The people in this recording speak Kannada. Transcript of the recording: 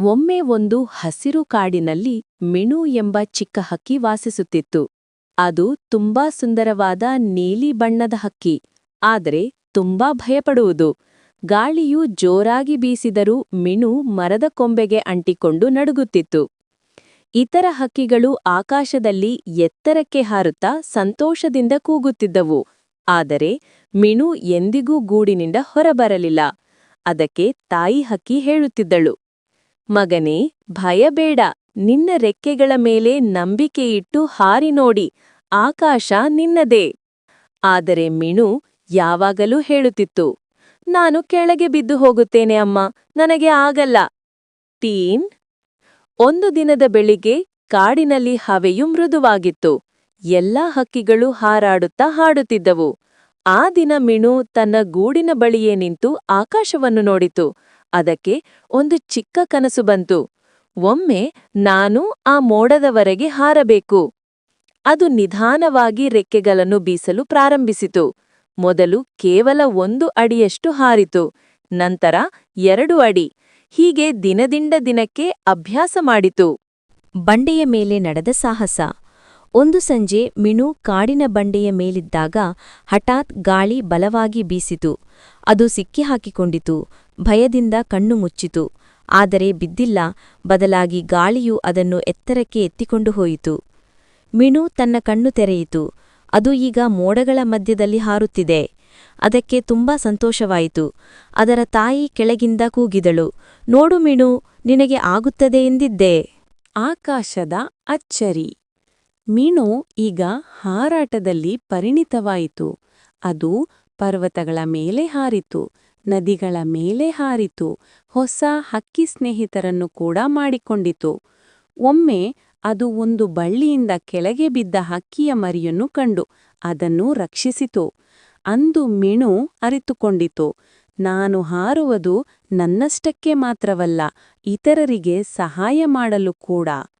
ಒಮ್ಮೆ ಒಂದು ಹಸಿರು ಕಾಡಿನಲ್ಲಿ ಮಿಣು ಎಂಬ ಚಿಕ್ಕ ಹಕ್ಕಿ ವಾಸಿಸುತ್ತಿತ್ತು. ಅದು ತುಂಬಾ ಸುಂದರವಾದ ನೀಲಿ ಬಣ್ಣದ ಹಕ್ಕಿ. ಆದರೆ ತುಂಬಾ ಭಯಪಡುವುದು. ಗಾಳಿಯು ಜೋರಾಗಿ ಬೀಸಿದರೂ ಮಿಣು ಮರದ ಕೊಂಬೆಗೆ ಅಂಟಿಕೊಂಡು ನಡುಗುತ್ತಿತ್ತು. ಇತರ ಹಕ್ಕಿಗಳು ಆಕಾಶದಲ್ಲಿ ಎತ್ತರಕ್ಕೆ ಹಾರುತ್ತಾ ಸಂತೋಷದಿಂದ ಕೂಗುತ್ತಿದ್ದವು. ಆದರೆ ಮಿಣು ಎಂದಿಗೂ ಗೂಡಿನಿಂದ ಹೊರಬರಲಿಲ್ಲ. ಅದಕ್ಕೆ ತಾಯಿ ಹಕ್ಕಿ ಹೇಳುತ್ತಿದ್ದಳು. ಮಗನೇ, ಭಯಬೇಡ. ನಿನ್ನ ರೆಕ್ಕೆಗಳ ಮೇಲೆ ನಂಬಿಕೆಯಿಟ್ಟು ಹಾರಿ ನೋಡಿ. ಆಕಾಶ ನಿನ್ನದೇ. ಆದರೆ ಮಿಣು ಯಾವಾಗಲೂ ಹೇಳುತ್ತಿತ್ತು, ನಾನು ಕೆಳಗೆ ಬಿದ್ದು ಹೋಗುತ್ತೇನೆ ಅಮ್ಮ, ನನಗೆ ಆಗಲ್ಲ. ತೀನ್. ಒಂದು ದಿನದ ಬೆಳಿಗ್ಗೆ ಕಾಡಿನಲ್ಲಿ ಹವೆಯು ಮೃದುವಾಗಿತ್ತು. ಎಲ್ಲ ಹಕ್ಕಿಗಳು ಹಾರಾಡುತ್ತಾ ಹಾಡುತ್ತಿದ್ದವು. ಆ ದಿನ ಮಿಣು ತನ್ನ ಗೂಡಿನ ಬಳಿಯೇ ನಿಂತು ಆಕಾಶವನ್ನು ನೋಡಿತು. ಅದಕ್ಕೆ ಒಂದು ಚಿಕ್ಕ ಕನಸು ಬಂತು. ಒಮ್ಮೆ ನಾನು ಆ ಮೋಡದವರೆಗೆ ಹಾರಬೇಕು. ಅದು ನಿಧಾನವಾಗಿ ರೆಕ್ಕೆಗಳನ್ನು ಬೀಸಲು ಪ್ರಾರಂಭಿಸಿತು. ಮೊದಲು ಕೇವಲ ಒಂದು ಅಡಿಯಷ್ಟು ಹಾರಿತು. ನಂತರ ಎರಡು ಅಡಿ. ಹೀಗೆ ದಿನದಿಂದ ದಿನಕ್ಕೆ ಅಭ್ಯಾಸ ಮಾಡಿತು. ಬಂಡೆಯ ಮೇಲೆ ನಡೆದ ಸಾಹಸ. ಒಂದು ಸಂಜೆ ಮಿಣು ಕಾಡಿನ ಬಂಡೆಯ ಮೇಲಿದ್ದಾಗ ಹಠಾತ್ ಗಾಳಿ ಬಲವಾಗಿ ಬೀಸಿತು. ಅದು ಸಿಕ್ಕಿಹಾಕಿಕೊಂಡಿತು. ಭಯದಿಂದ ಕಣ್ಣು ಮುಚ್ಚಿತು. ಆದರೆ ಬಿದ್ದಿಲ್ಲ. ಬದಲಾಗಿ ಗಾಳಿಯು ಅದನ್ನು ಎತ್ತರಕ್ಕೆ ಎತ್ತಿಕೊಂಡು ಹೋಯಿತು. ಮಿಣು ತನ್ನ ಕಣ್ಣು ತೆರೆಯಿತು. ಅದು ಈಗ ಮೋಡಗಳ ಮಧ್ಯದಲ್ಲಿ ಹಾರುತ್ತಿದೆ. ಅದಕ್ಕೆ ತುಂಬಾ ಸಂತೋಷವಾಯಿತು. ಅದರ ತಾಯಿ ಕೆಳಗಿಂದ ಕೂಗಿದಳು. ನೋಡು ಮಿಣು, ನಿನಗೆ ಆಗುತ್ತದೆ ಎಂದಿದ್ದೆ. ಆಕಾಶದ ಅಚ್ಚರಿ. ಮಿಣು ಈಗ ಹಾರಾಟದಲ್ಲಿ ಪರಿಣಿತವಾಯಿತು. ಅದು ಪರ್ವತಗಳ ಮೇಲೆ ಹಾರಿತು. ನದಿಗಳ ಮೇಲೆ ಹಾರಿತು. ಹೊಸ ಹಕ್ಕಿ ಸ್ನೇಹಿತರನ್ನು ಕೂಡ ಮಾಡಿಕೊಂಡಿತು. ಒಮ್ಮೆ ಅದು ಒಂದು ಬಳ್ಳಿಯಿಂದ ಕೆಳಗೆ ಬಿದ್ದ ಹಕ್ಕಿಯ ಮರಿಯನ್ನು ಕಂಡು ಅದನ್ನು ರಕ್ಷಿಸಿತು. ಅಂದು ಮಿಣು ಅರಿತುಕೊಂಡಿತು. ನಾನು ಹಾರುವುದು ನನ್ನಷ್ಟಕ್ಕೆ ಮಾತ್ರವಲ್ಲ, ಇತರರಿಗೆ ಸಹಾಯ ಮಾಡಲು ಕೂಡ.